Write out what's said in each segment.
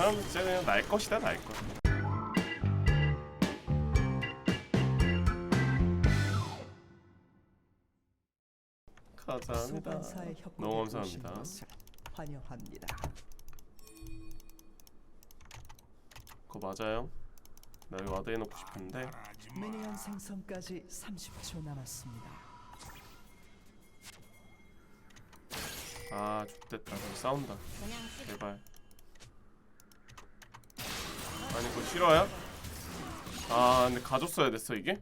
진짜 그냥 날 것이다 날 것. 감사합니다. 협곡에 너무 오신 감사합니다. 것을 환영합니다. 그거 맞아요? 나 여기 와드 해놓고 싶은데 미니언 생성까지 30초 남았습니다. 아 저기 싸운다 제발 아니 그거 싫어요? 아 근데 가졌어야 됐어 이게?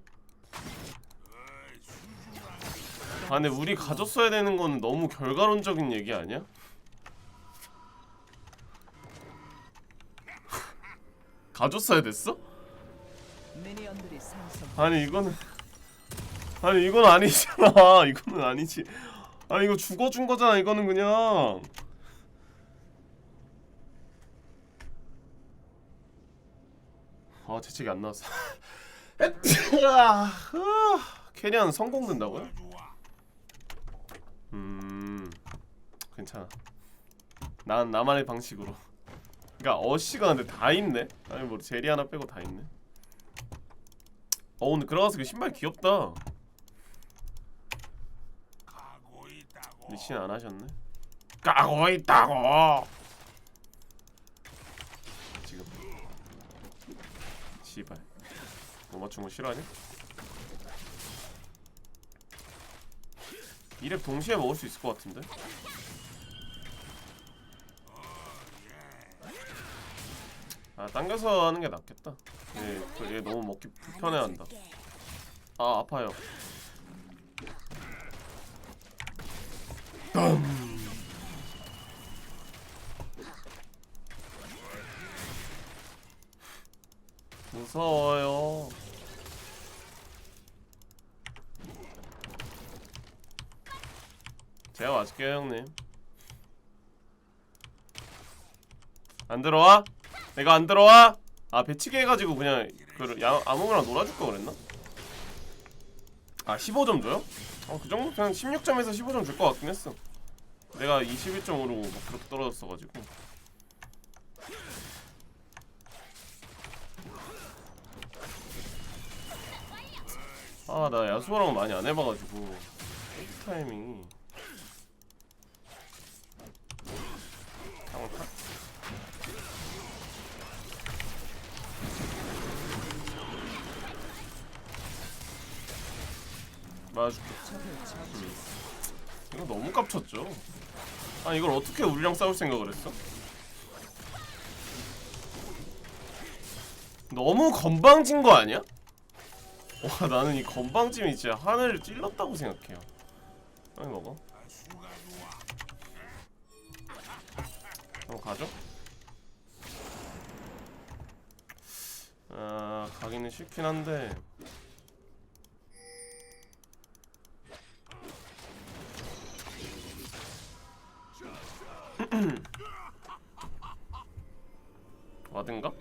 아 근데 우리 가졌어야 되는 건 너무 결과론적인 얘기 아니야? 가졌어야 됐어? 아니 이거는 아니 이건 아니잖아 이거는 아니지 아니 이거 죽어준 거잖아 이거는 그냥 아 재채기 안 나왔어. 캐리안 성공 된다고요? 음 괜찮아. 난 나만의 방식으로. 그니까 어시가 근데 다 있네? 아니 뭐 제리 하나 빼고 다 있네? 어 근데 그러가서 그 신발 귀엽다. 리신 안 하셨네? 까고 있다고 지금 씨발. 못 맞춘 거 싫어하냐? 이랩 동시에 먹을 수 있을 것 같은데? 아 당겨서 하는 게 낫겠다. 얘, 그얘 너무 먹기 불편해한다. 아 아파요 무서워요 제가 맞을게요 형님 안 들어와? 내가 안 들어와? 아 배치기 해가지고 그냥 그 야, 아무거나 놀아줄 거 그랬나? 아 15점 줘요? 어 그 정도 그냥 16점에서 15점 줄 것 같긴 했어 내가 21점으로 막 그렇게 떨어졌어가지고 아 나 야수랑 많이 안 해봐가지고 타이밍이 장타? 맞아줄게 처치. 이거 너무 깝쳤죠 아 이걸 어떻게 우리랑 싸울 생각을 했어? 너무 건방진 거 아니야? 와 나는 이 건방짐이 진짜 하늘을 찔렀다고 생각해요 빨리 먹어 한번 가죠? 아 가기는 싫긴 한데 와든가?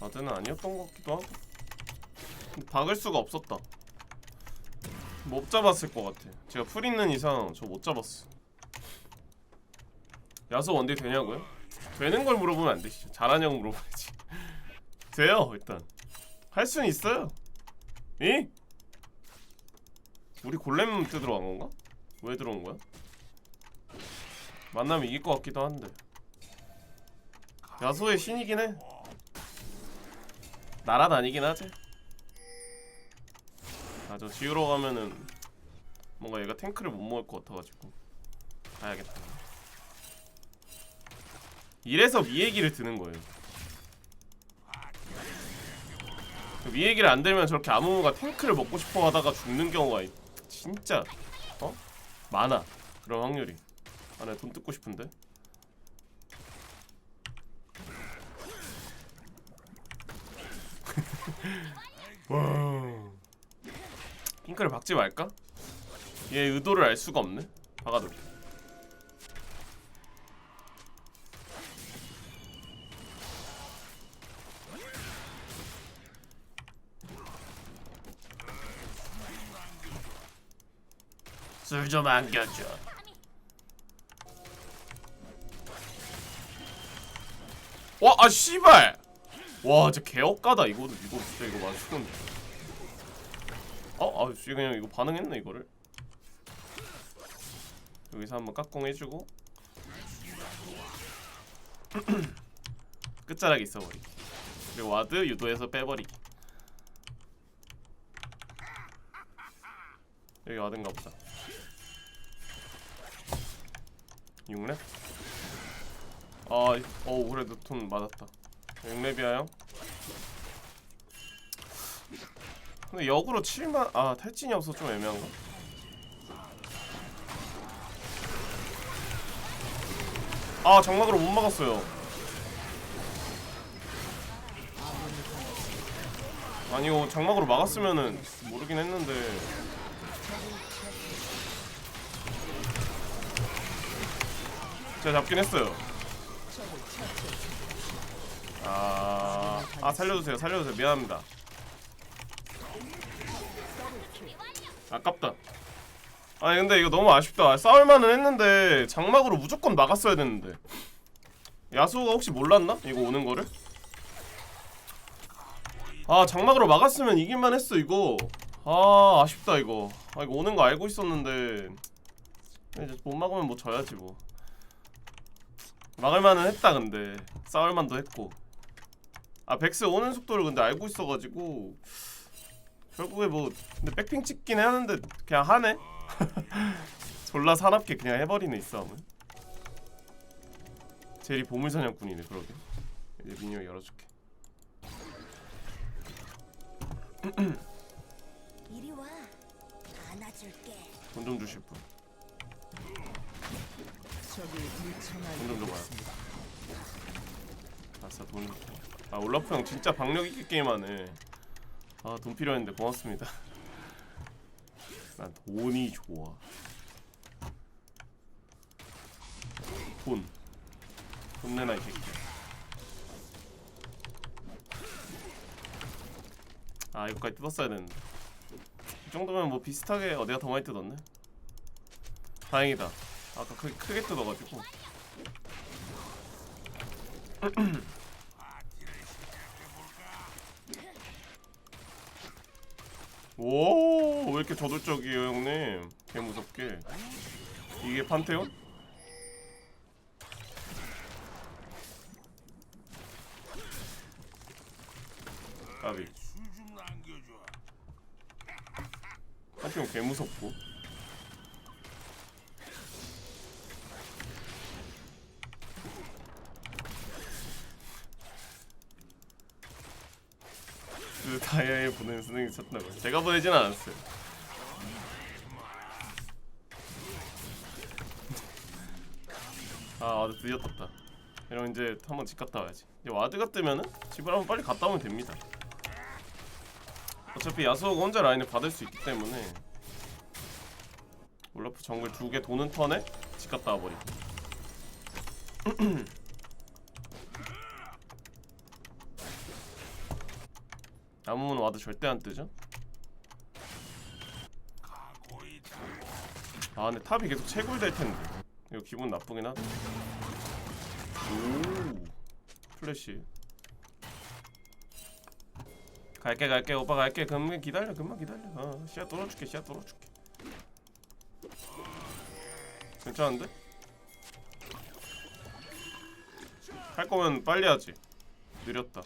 와드는 아니었던 것 같기도 하고. 박을 수가 없었다. 못 잡았을 것 같아. 제가 풀 있는 이상 저 못 잡았어. 야수 원딜 되냐고요? 되는 걸 물어보면 안 되시죠. 잘하냐고 물어봐야지. 돼요 일단. 할 수는 있어요. 이? 우리 골렘 뜯으러 간 건가? 왜 들어온 거야? 만나면 이길 것 같기도 한데. 야소의 신이긴 해 날아다니긴 하지. 아저 지우러 가면은 뭔가 얘가 탱크를 못 먹을 것 같아가지고 가야겠다. 이래서 미 얘기를 드는 거예요. 미 얘기를 안 들면 저렇게 아무무가 탱크를 먹고 싶어 하다가 죽는 경우가 있- 진짜 어? 많아. 그런 확률이. 아, 나돈 뜯고 싶은데. 와. 핑크를 박지 말까? 얘 의도를 알 수가 없네. 박아둘게. 술좀 안겨줘. 와, 아 씨발. 와, 진짜 개업가다 이거 이거 진짜 이거 맞추면. 어, 아, 씨 그냥 이거 반응했네 이거를. 여기서 한번 깍공 해주고 끝자락에 있어버리기. 그리고 와드 유도해서 빼버리기. 여기 와든가 보다. 6렙? 아, 어 그래도 돈 맞았다. 6렙이야 형. 근데 역으로 7만 아 탈진이 없어 좀 애매한가? 아 장막으로 못 막았어요. 아니요 장막으로 막았으면은 모르긴 했는데 제가 잡긴 했어요. 아, 아 살려주세요, 살려주세요. 미안합니다. 아깝다. 아니 근데 이거 너무 아쉽다. 싸울만은 했는데 장막으로 무조건 막았어야 됐는데. 야수가 혹시 몰랐나? 이거 오는 거를? 아 장막으로 막았으면 이길만 했어 이거. 아 아쉽다 이거. 아 이거 오는 거 알고 있었는데 이제 못 막으면 뭐 져야지 뭐. 막을만은 했다 근데 싸울만도 했고 아 백스 오는 속도를 근데 알고 있어가지고 결국에 뭐 근데 백핑 찍긴 하는데 그냥 하네. 졸라 사납게 그냥 해버리네 이 싸움은. 제리 보물사냥꾼이네 그러게. 이제 미니어 열어줄게. 이리 와. 안아줄게. 돈 좀 주실 분. 돈 좀 줘봐요. 아싸 돈 아 올라프 형 진짜 박력 있게 게임하네. 아 돈 필요했는데 고맙습니다. 난 돈이 좋아. 돈. 돈 내놔 이 새끼 아 이거까지 뜯었어야 되는데. 이 정도면 뭐 비슷하게 어 내가 더 많이 뜯었네? 다행이다. 아까 크게, 크게 뜯어가지고 오, 왜 이렇게 저돌적이에요, 형님? 개 무섭게. 이게 판테온? 까비. 판테온 개 무섭고. 그 다이아에 보낸 수능이 쳤다고 제가 보내진 않았어요. 아 와드 드디어 떴다. 이러면 이제 한번 집 갔다 와야지. 이제 와드가 뜨면은 집을 한번 빨리 갔다 오면 됩니다. 어차피 야수호가 혼자 라인을 받을 수 있기 때문에 올라프 정글 두 개 도는 턴에 집 갔다 와버리고 아무문 와도 절대 안 뜨죠? 아 근데 탑이 계속 채굴될 텐데. 이거 기분 나쁘긴 하다. 오 플래시. 갈게 갈게. 오빠 갈게. 금방 기다려 금방 기다려. 어 씨앗 뚫어줄게 씨앗 뚫어줄게. 괜찮은데? 할 거면 빨리 하지. 느렸다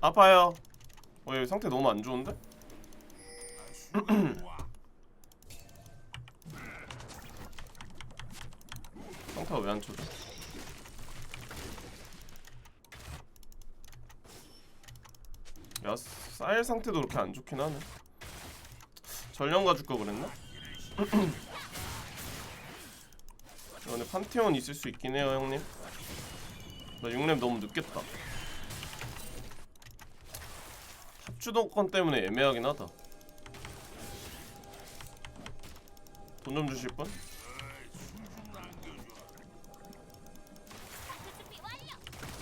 아파요. 어, 얘 상태 너무 안 좋은데? 상태가 왜안 쳐져? 야, 쌀 상태도 그렇게 안 좋긴 하네. 전령 가줄 거 그랬나? 근데 판테온 있을 수 있긴 해요, 형님. 나 6렙 너무 늦겠다. 수도권 때문에 애매하긴 하다. 돈 좀 주실 분?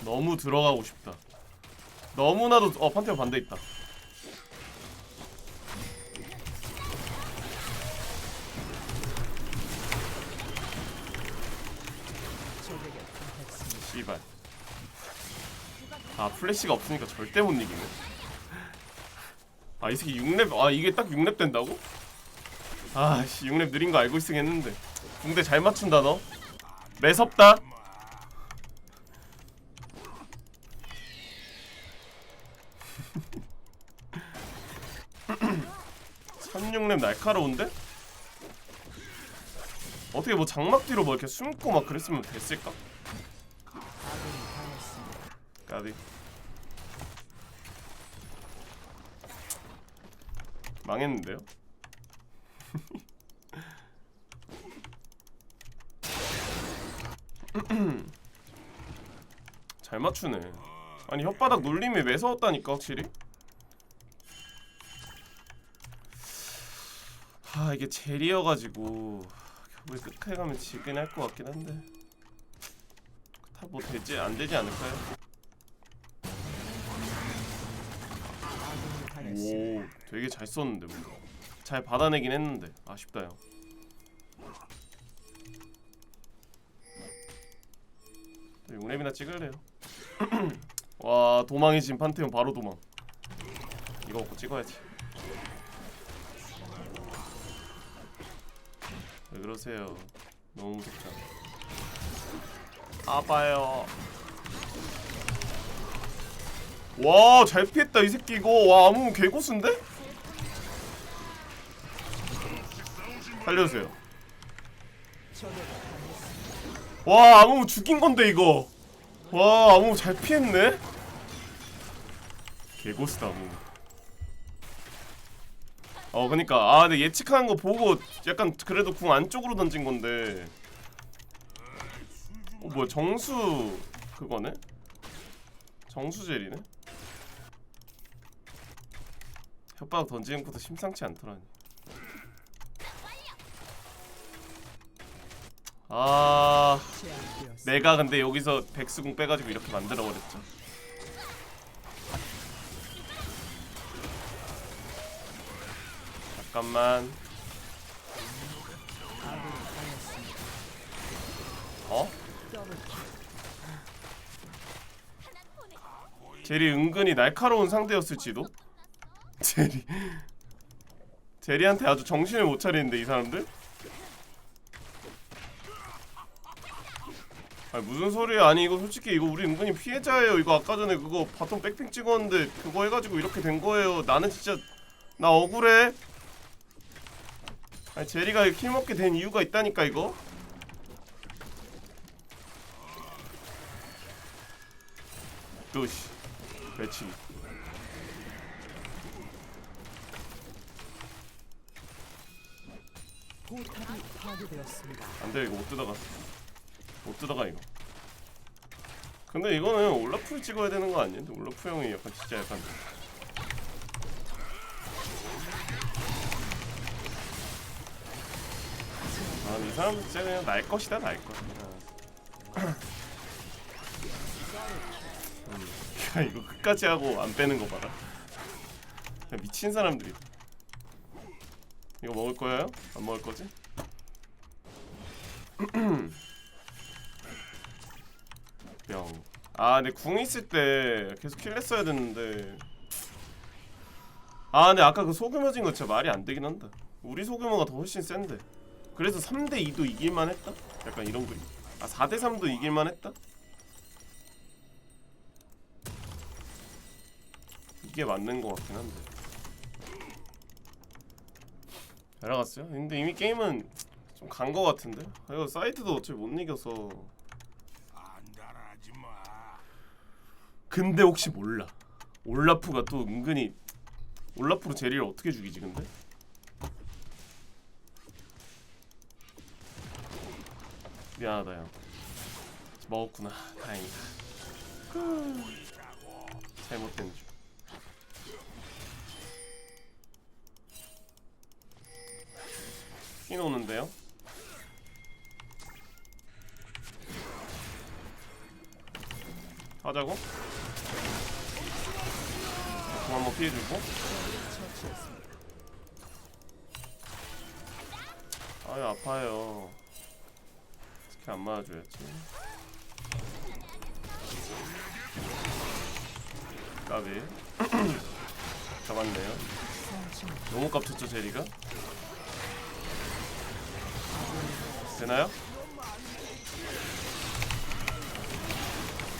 너무 들어가고 싶다. 너무나도 어 판테온 반대 있다. 씨발. 아 플래시가 없으니까 절대 못 이기네. 아 이 새끼 6렙 아 이게 딱 6렙 된다고? 아씨 6렙 느린 거 알고 있으긴 했는데 붕대 잘 맞춘다 너 매섭다 36렙 날카로운데? 어떻게 뭐 장막 뒤로 뭐 이렇게 숨고 막 그랬으면 됐을까? 까비 망했는데요? 잘 맞추네 아니 혓바닥 놀림이 매서웠다니까 확실히 아 이게 젤이어가지고 결국에 끝에 가면 지긴 할 것 같긴 한데 다 뭐 되지 안 되지 않을까요? 오 되게 잘 썼는데 뭔가. 잘 받아내긴 했는데 아쉽다 형또 용랩이나 찍을래요. 와 도망이 지금 판테온 바로 도망. 이거 먹고 찍어야지. 왜 그러세요? 너무 무섭잖아 아파요 와 잘 피했다 이 새끼 이거 와 아무 개고수인데? 살려주세요. 와 아무 죽인 건데 이거 와 아무 잘 피했네 개고수다 아무 어 그니까 아 근데 예측하는 거 보고 약간 그래도 궁 안쪽으로 던진 건데 어 뭐야 정수 그거네? 정수젤이네? 혓바닥 던지는 것도 심상치 않더라니 아. 내가 근데 여기서 백스궁 빼가지고 이렇게 만들어 버렸죠. 잠깐만. 어? 제리 은근히 날카로운 상대였을지도. 제리. 제리한테 아주 정신을 못 차리는데 이 사람들. 아니 무슨 소리야? 아니 이거 솔직히 이거 우리 은근히 피해자예요. 이거 아까 전에 그거 바텀 백핑 찍었는데 그거 해가지고 이렇게 된 거예요. 나는 진짜 나 억울해. 아니 제리가 킬 먹게 된 이유가 있다니까 이거. 또씨 배치 포탑이 파괴되었습니다. 안돼 이거 못 뜯어가 못 뜯어가 이거 근데 이거는 올라프 찍어야 되는 거 아니야? 올라프 형이 약간 진짜 약간 아 이 사람 진짜 그냥 날 것이다 날 것. 음, 야 이거 끝까지 하고 안 빼는 거 봐라. 그냥 미친 사람들이. 이거 먹을 거예요? 안 먹을 거지? 명. 아, 근데 궁 있을 때 계속 킬 냈어야 됐는데. 아, 근데 아까 그 소규모진 거 진짜 말이 안 되긴 한다. 우리 소규모가 더 훨씬 센데. 그래서 3대 2도 이길만 했다? 약간 이런 그림. 아, 4대 3도 이길만 했다? 이게 맞는 거 같긴 한데. 날아갔어요? 근데 이미 게임은 좀 간 거 같은데? 아, 이거 사이트도 어차피 못 이겨서. 근데 혹시 몰라 올라프가 또 은근히 올라프로 제리를 어떻게 죽이지 근데? 미안하다 형 먹었구나 다행이다 잘못된 줄 피노는데요? 하자고? 공 한번 피해주고 아유 아파요 스킨 안 맞아줘야지 까비 잡았네요 너무 깝쳤죠 제리가? 되나요?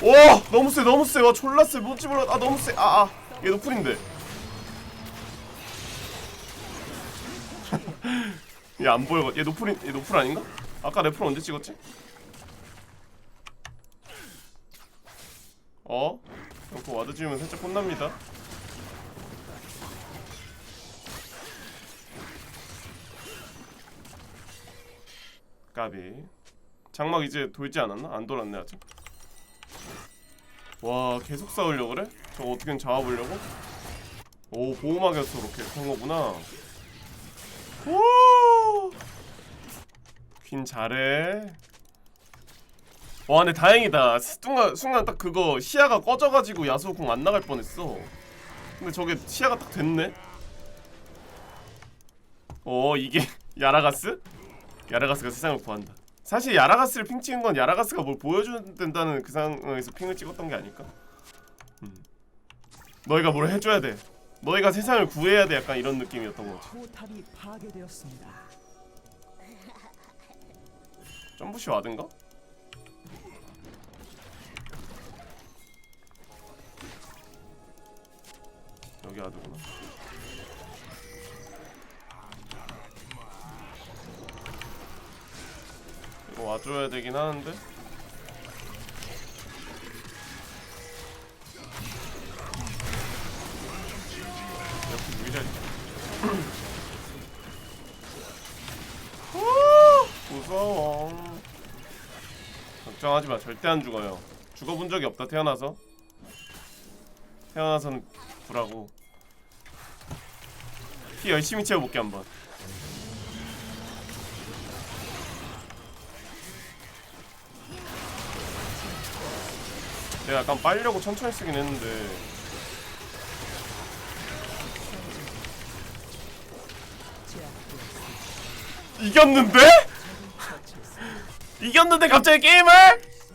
오! 너무 세 너무 세와 졸라 세. 뭔지 몰라. 아 너무 세아아 얘 노플인데. 얘 안 보여. 얘 노플인 얘 노플 아닌가? 아까 레플 언제 찍었지? 어? 이거 와드 지으면 살짝 혼납니다 까비 장막 이제 돌지 않았나? 안 돌았네 아직 와 계속 싸우려고 그래? 저거 어떻게든 잡아보려고? 오 보호막이었어 이렇게 한 거구나 오! 퀸 잘해 와 근데 다행이다 순간, 순간 딱 그거 시야가 꺼져가지고 야수 궁 안 나갈 뻔했어 근데 저게 시야가 딱 됐네 어 이게 야라가스? 야라가스가 세상을 구한다 사실 야라가스를 핑 찍은 건 야라가스가 뭘 보여준다는 그 상황에서 핑을 찍었던 게 아닐까? 음. 너희가 뭘 해줘야 돼 너희가 세상을 구해야 돼 약간 이런 느낌이었던 거지 포탑이 파괴되었습니다. 점프시 와든가? 여기 와드구나 이거 와줘야 되긴 하는데. 이렇게 유리자 무서워. 걱정하지 마. 절대 안 죽어요. 죽어본 적이 없다 태어나서. 태어나서는 구라고. 피 열심히 채워볼게 한번 내가 약간 빨려고 천천히 쓰긴 했는데 이겼는데? 이겼는데 갑자기 게임을?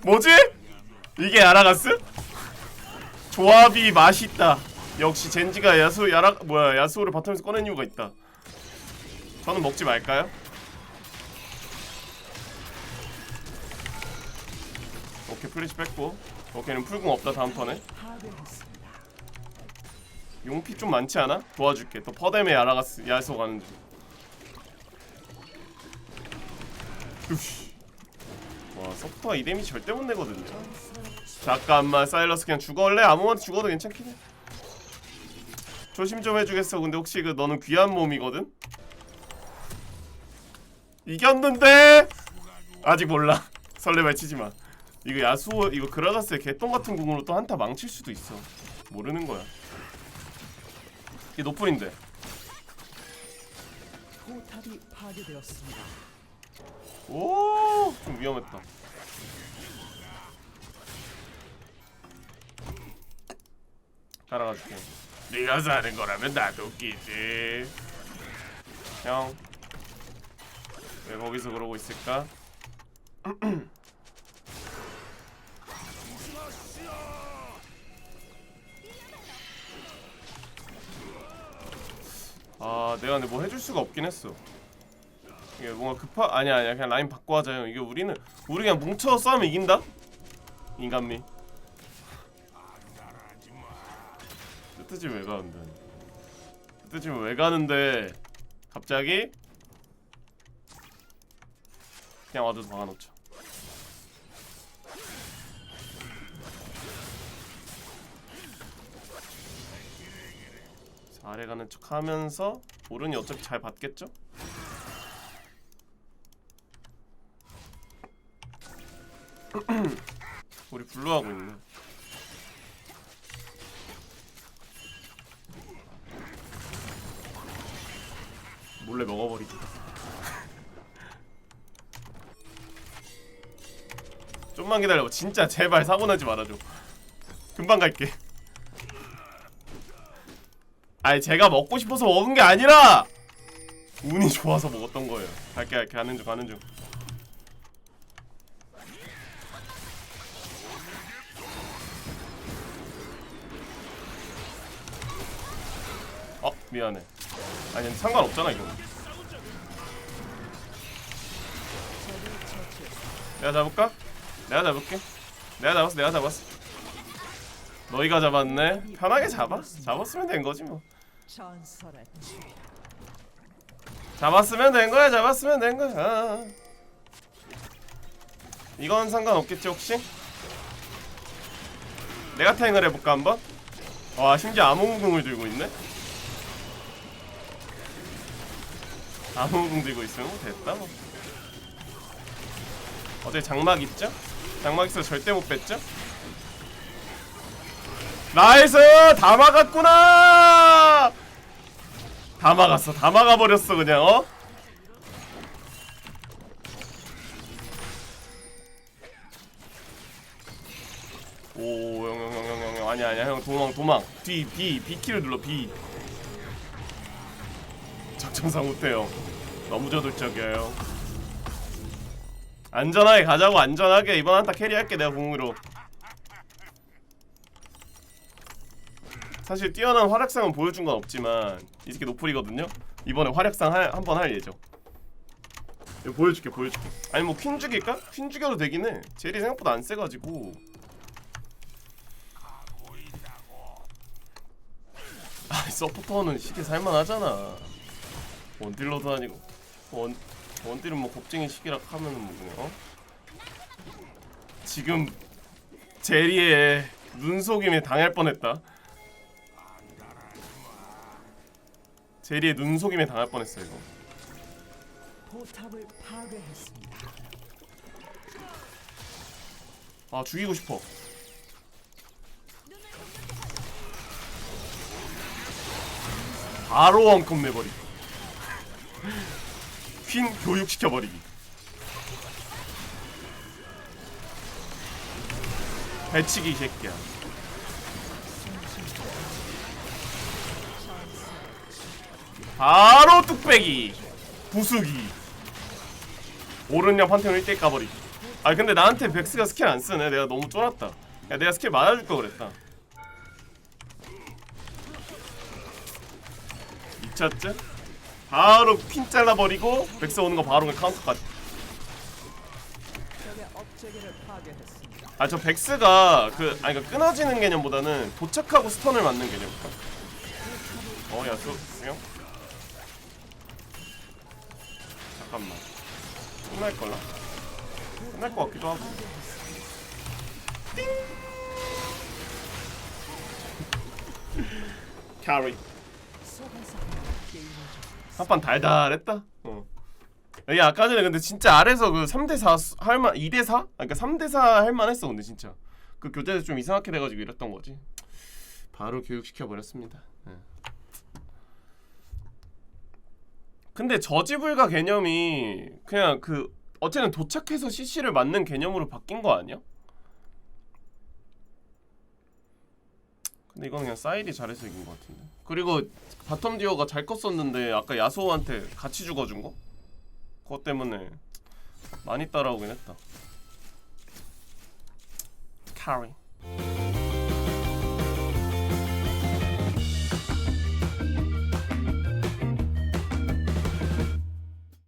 뭐지? 이게 야라가스? 조합이 맛있다. 역시 젠지가 야수 야라 뭐야 야수를 바텀에서 꺼낸 이유가 있다. 저는 먹지 말까요? 오케이 플래시 뺐고 오케이는 풀궁 없다 다음 턴에. 용피 좀 많지 않아? 도와줄게 또 퍼뎀에 야라가스 야수 가는 중 으쉬. 와 서프터가 이 데미지 절대 못 내거든 잠깐만 사일러스 그냥 죽어올래? 아무한테 죽어도 괜찮긴 해 조심 좀 해주겠어 근데 혹시 그 너는 귀한 몸이거든? 이겼는데 아직 몰라 설레발 치지마 이거 야수 이거 그라가스의 개똥 같은 궁으로 또 한타 망칠 수도 있어 모르는 거야 이게 노플인데 포탑이 파괴되었습니다. 오, 좀 위험했다. 따라가 줄게. 네가 사는 거라면 나도 웃기지. 형, 왜 거기서 그러고 있을까? 내가 근데 뭐 해줄 수가 없긴 했어. 이게 뭔가 급하 아니야 아니야. 그냥 라인 바꿔 하자요 이게 우리는 우리 그냥 뭉쳐 싸우면 이긴다? 인간미. 뜨뜨지 왜 가는데? 뜨뜨지 왜 가는데? 갑자기? 그냥 와도 박아놓자 자, 아래 가는 척 하면서 오른이 어차피 잘 받겠죠? 우리 블루 하고 있네. 몰래 먹어버리기. 좀만 기다려. 진짜 제발 사고 나지 말아줘. 금방 갈게. 아니 제가 먹고 싶어서 먹은 게 아니라 운이 좋아서 먹었던 거예요. 갈게 갈게. 가는 중 가는 중. 미안해. 아니 상관없잖아 이거. 내가 잡을까? 내가 잡을게. 내가 잡았어 내가 잡았어. 너희가 잡았네. 편하게 잡아. 잡았으면 된 거지 뭐 잡았으면 된 거야 잡았으면 된 거야 아. 이건 상관없겠지 혹시? 내가 탱을 해볼까 한번? 와 심지어 암호궁을 들고 있네 암호궁 들고 있으면 뭐 됐다 뭐 어제 장막 있죠? 장막 있어 절대 못 뺐죠? 나이스! 다 막았구나! 다 막았어 다 막아버렸어 그냥 어? 오, 형, 형, 형, 형, 형, 형, 아니야, 아니야, 형, 도망, 도망. B, B, B 키를 눌러, B. 작전상 못해요. 너무 저돌적이에요. 안전하게 가자고, 안전하게. 이번 한타 캐리할게, 내가 공으로. 사실 뛰어난 활약상은 보여준 건 없지만 이 새끼 노플이거든요. 이번에 활약상 한번 할 예정. 이거 보여줄게, 보여줄게. 아니 뭐 퀸 죽일까? 퀸 죽여도 되긴 해. 젤이 생각보다 안 세가지고. 아 서포터는 시계 살만하잖아 원딜러도 아니고 원 원딜은 뭐 겁쟁이 시계라 하면은 뭐 그냥 어? 지금 제리의 눈속임에 당할 뻔했다 제리의 눈속임에 당할 뻔했어 이거. 아 죽이고 싶어. 바로 원컵 내버리기. 퀸 교육시켜버리기. 배치기 이 새끼야 바로 뚝배기 부수기. 오른옆 한테는 1대 까버리기 아 근데 나한테 백스가 스킬 안 쓰네. 내가 너무 쫄았다. 야 내가 스킬 맞아줄 걸 그랬다. 미쳤지? 바로 퀸 잘라버리고 백스 오는 거 바로 그냥 카운터까지. 아 저 백스가 그 아니 그 끊어지는 개념보다는 도착하고 스턴을 맞는 개념 어 야수 형 잠깐만 끝날 걸라 끝날 것 같기도 하고 띵 캐리 한판 달달했다. 어. 야 아까 전에 근데 진짜 아래서 그 3대 4 할만 2대 4? 아 그러니까 3대 4 할만했어 근데 진짜 그 교대에서 좀 이상하게 돼가지고 이랬던 거지. 바로 교육시켜 버렸습니다. 예. 근데 저지불가 개념이 그냥 그 어쨌든 도착해서 CC를 맞는 개념으로 바뀐 거 아니야? 근데 이건 그냥 사이드 잘해서 이긴 것 같은데. 그리고 바텀 듀오가 잘 컸었는데 아까 야수호한테 같이 죽어준 거? 그것 때문에 많이 따라오긴 했다. 카리.